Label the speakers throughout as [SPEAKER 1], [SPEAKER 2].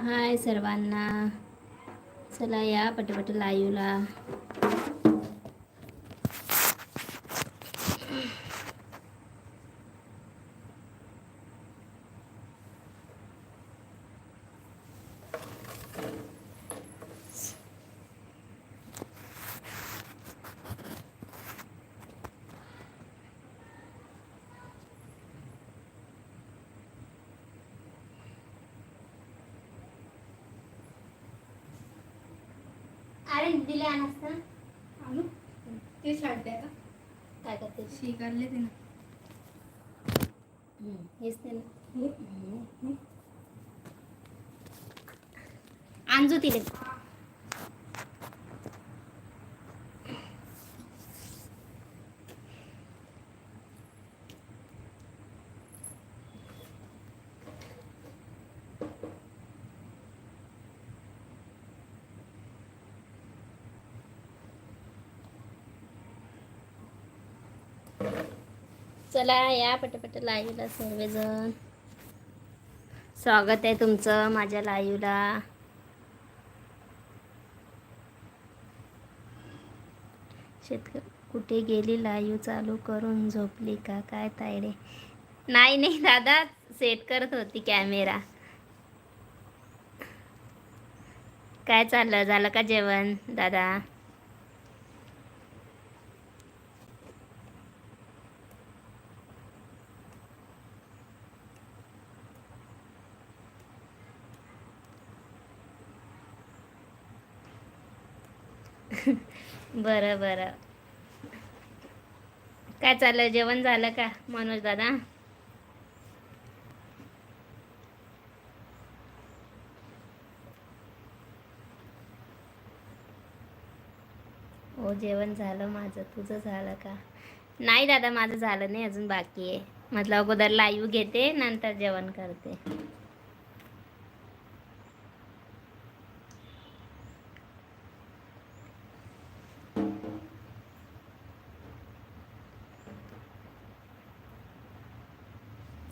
[SPEAKER 1] हाय सर्वांना. चला या पटपट लाईवला अरे दिले आणस ना
[SPEAKER 2] आलू ते छाडते का?
[SPEAKER 1] काय करते?
[SPEAKER 2] शी काढले ते ना.
[SPEAKER 1] हेच ते ना. आणजो तिले. चला या पटापट लाईव्हला सर्वजण. स्वागत आहे तुमचं माझ्या लाईव्हला शेतकरी कुठे गेली लाईव्ह चालू करून झोपली का? काय तायडे नाही नाही दादा सेट करत होती कॅमेरा काय चाललं? झालं का जेवण दादा? बरं बरं. काय चाललं जेवण झालं का मनोज दादा? हो जेवण झालं माझं. तुझं झालं का? नाही दादा माझं झालं नाही अजून बाकी आहे. म्हटलं अगोदर लाईव्ह घेते नंतर जेवण करते.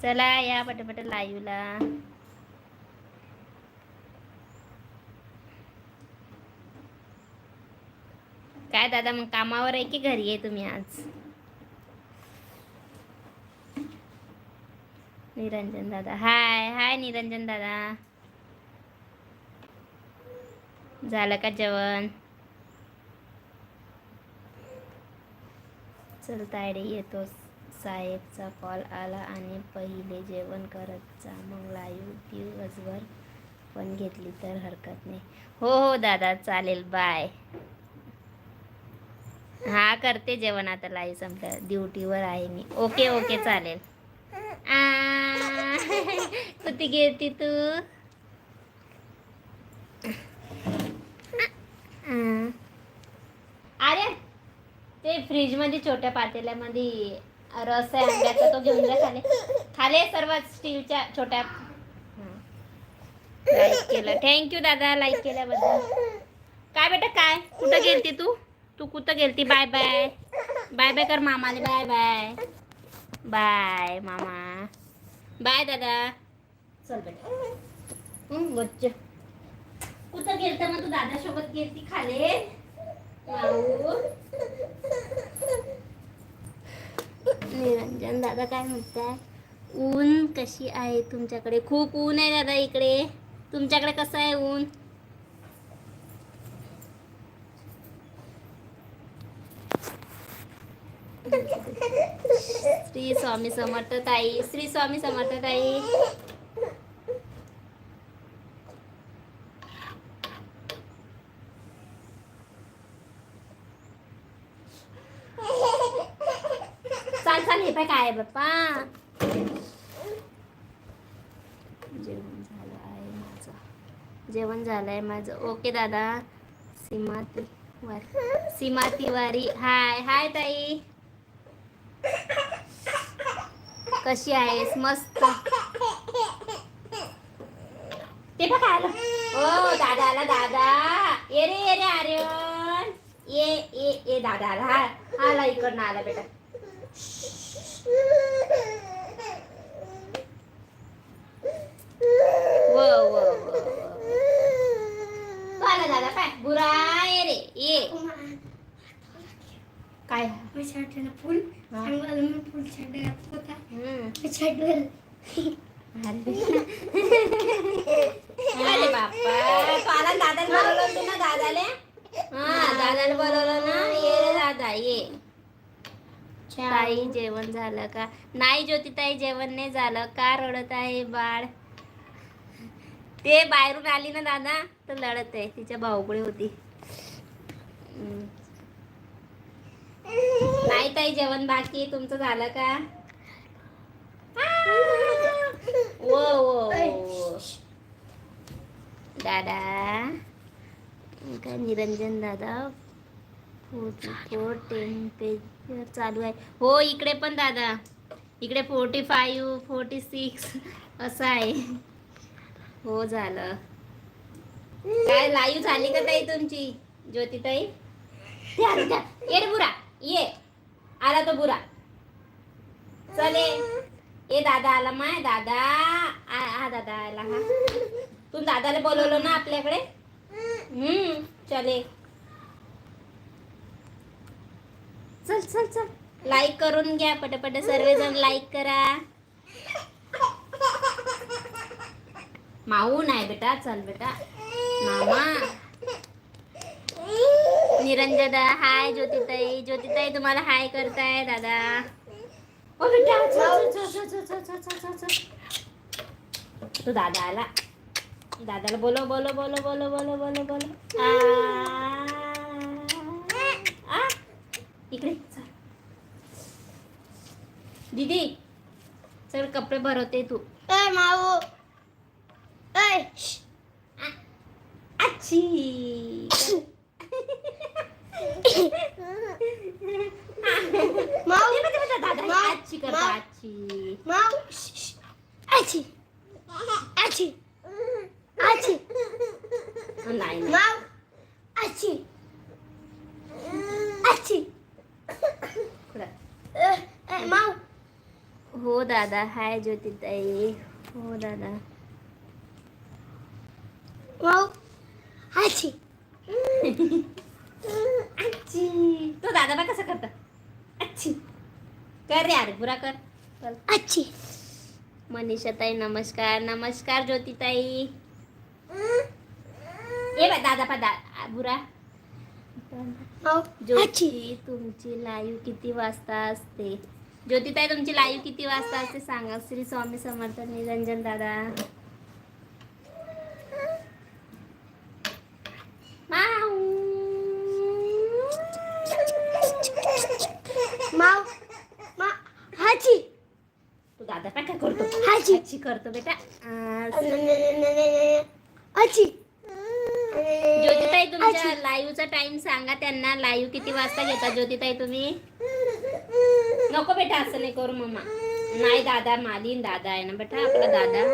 [SPEAKER 1] चला या पटापट लाईव्हला. काय दादा मग कामावर आहे की घरी आहे तुम्ही आज? निरंजन दादा. हाय हाय निरंजन दादा. झालं का जेवण? चल तायडे येतोस. साहेबचा कॉल आला आणि पहिले जेवण करत जा मग लाईव्ह दिवसभर पण घेतली तर हरकत नाही. हो हो दादा चालेल. बाय. हा करते जेवण आता लाईव्ह समजा ड्युटीवर आहे मी. ओके ओके चालेल. आ, कुठे तू? अरे ते फ्रीजमध्ये छोट्या पातेल्यामध्ये रस आहे आंब्याचा तो घेऊन जा खाले. खाले सर्व स्टीलच्या छोट्या. लाईक केलं. थँक्यू दादा लाईक केल्याबद्दल. काय बेटा काय? कुठं गेलती तू? तू कुठं गेलती? बाय बाय बाय बाय कर मामाले. बाय बाय बाय मामा. बाय दादा. चल बेटा. बच्च. कुठं गेलत मग तू दादासोबत गेलती खाले? निरंजन दादा काय म्हणताय? ऊन कशी आहे तुमच्याकडे? खूप ऊन आहे दादा इकडे. तुमच्याकडे कसं आहे ऊन? श्री स्वामी समर्थ ताई श्री स्वामी समर्थ ताई चाल चाल हे पाय काय बाप्पा जेवण झालं आहे माझं. जेवण झालं आहे माझं. ओके दादा. सीमा तिवारी सीमा तिवारी हाय हाय ताई. कशी आहेस? मस्त. ते बघ आलं. ओ दादा आला दादा. ये रे ये रे आर्यन. ये ये ये दादा आला इकडनं आला बेटा. काय
[SPEAKER 2] मी छाटलं फुल चांगलं मी फुल छाटलं होता मी
[SPEAKER 1] छाटलं ताई जेवण झालं का? नाही ज्योती ताई जेवण नाही झालं. का रडत आहे बाळ? ते बाहेरून आली ना दादा तर लढत आहे. तिच्या भाऊकडे होती. नाही ताई जेवण बाकी. तुमचं झालं का? वो. दादा. काय निरंजन दादा. फोर टेम्परेचर चालू आहे. हो इकडे पण दादा. इकडे फोर्टी फाईव्ह फोर्टी सिक्स असं आहे. हो झालं. काय लाईव्ह झाली का ताई तुमची? ज्योतिताई? ये रे बुरा. ये. आला तो बुरा. चले ये. दादा आला माय. दादा. आ हा दादा आला हा. तू दादाला बोलवलं ना आपल्याकडे? हम्म चले चल चल चल. लाईक करून घ्या पटेपटे सर्व जण लाईक करा. माऊ नाही बेटा चल बेटा. मामा. निरंजदा हाय ज्योतिताई. ज्योतिताई तुम्हाला हाय करताय दादा. ओ बेटा चल दादा आला. दादाला बोलो बोलो बोलो बोलो बोलो बोलो बोलो आ. इकडे चल. दीदी चल कपडे भरवते तू.
[SPEAKER 2] ए माऊ ए
[SPEAKER 1] अच्छी
[SPEAKER 2] माऊ
[SPEAKER 1] दादा अच्छी करता अच्छी
[SPEAKER 2] अच्छी अच्छी
[SPEAKER 1] नाही
[SPEAKER 2] अच्छी अच्छी
[SPEAKER 1] हो दादा हाय ज्योतिताई. हो दादा. अच्छी तो दादा बा कसं करत. अच्छी कर रे अरे पुरा कर. चल.
[SPEAKER 2] आची
[SPEAKER 1] मनीषाताई नमस्कार. नमस्कार ज्योतिताई. ए बा दादा पा दा बुरा. ज्योती तुमची लाईव्ह किती वाजता असते? ज्योतिताई तुमची लाईव्ह किती वाजता असते सांगा. श्री स्वामी समर्थ निरंजन दादा. माऊ.
[SPEAKER 2] माऊ मा आची
[SPEAKER 1] तू दादा काय करतो?
[SPEAKER 2] हाजी.
[SPEAKER 1] अच्छी करतो बेटा.
[SPEAKER 2] आची
[SPEAKER 1] ज्योतिताई तुमच्या लाईव्हचा टाइम सांगा त्यांना. लाईव्ह किती वाजता घेता ज्योतिताई तुम्ही? नको बेटा असं नाही करू मम्मा नाही दादा मालीन दादा आहे ना बेटा आपला दादा.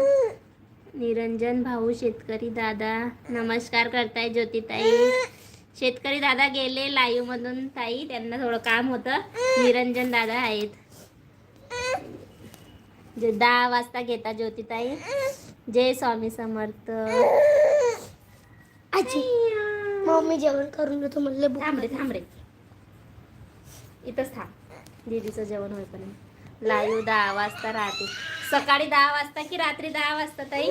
[SPEAKER 1] निरंजन भाऊ शेतकरी दादा. नमस्कार करताय ज्योतिताई. शेतकरी दादा गेले लाईव्ह मधून. ताई त्यांना थोडं काम होतं. निरंजन दादा आहेत. जे दहा वाजता घेता ज्योतिताई. जय स्वामी समर्थ.
[SPEAKER 2] आजी. मम्मी जेवण करून देतो म्हणले
[SPEAKER 1] थांब रे थांब रे. इथंच थांब. दीदीचं जेवण होईपर्यंत. लाईव्ह दहा वाजता राहते. सकाळी दहा वाजता की रात्री दहा वाजता ताई?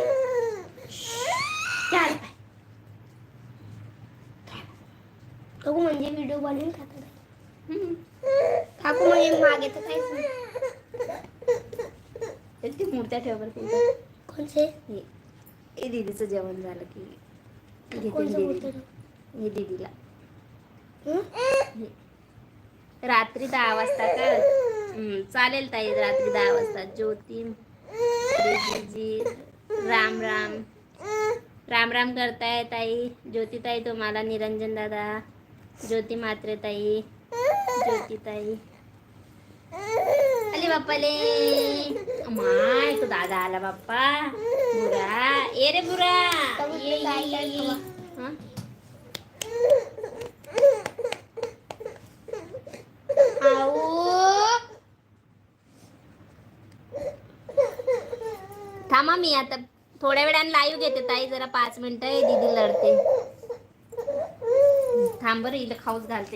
[SPEAKER 1] चाल.
[SPEAKER 2] काकू म्हणजे व्हिडिओ बनवून
[SPEAKER 1] हम्म.
[SPEAKER 2] काकू म्हणजे मागे तर काहीच नाही.
[SPEAKER 1] ते मूर्त्या ठेव बरं हे. हे दीदीचं जेवण झालं की घेते दीदी हे दीदीला. रात्री दहा वाजता का? चालेल ताई रात्री दहा वाजता. ज्योती राम राम. राम राम करताय ताई. ज्योती ताई तुम्हाला निरंजन दादा. ज्योती मात्रे ताई. ज्योती ताई. अरे बाप्पाले. माय तो दादा आला बाप्पा. बुरा ए रे बुरा ये ये, ये, ये. हं? थांबा मी आता थोड्या वेळाने लाईव्ह घेते ताई जरा पाच मिनिटं दीदी लढते थांब हिला खाऊच घालते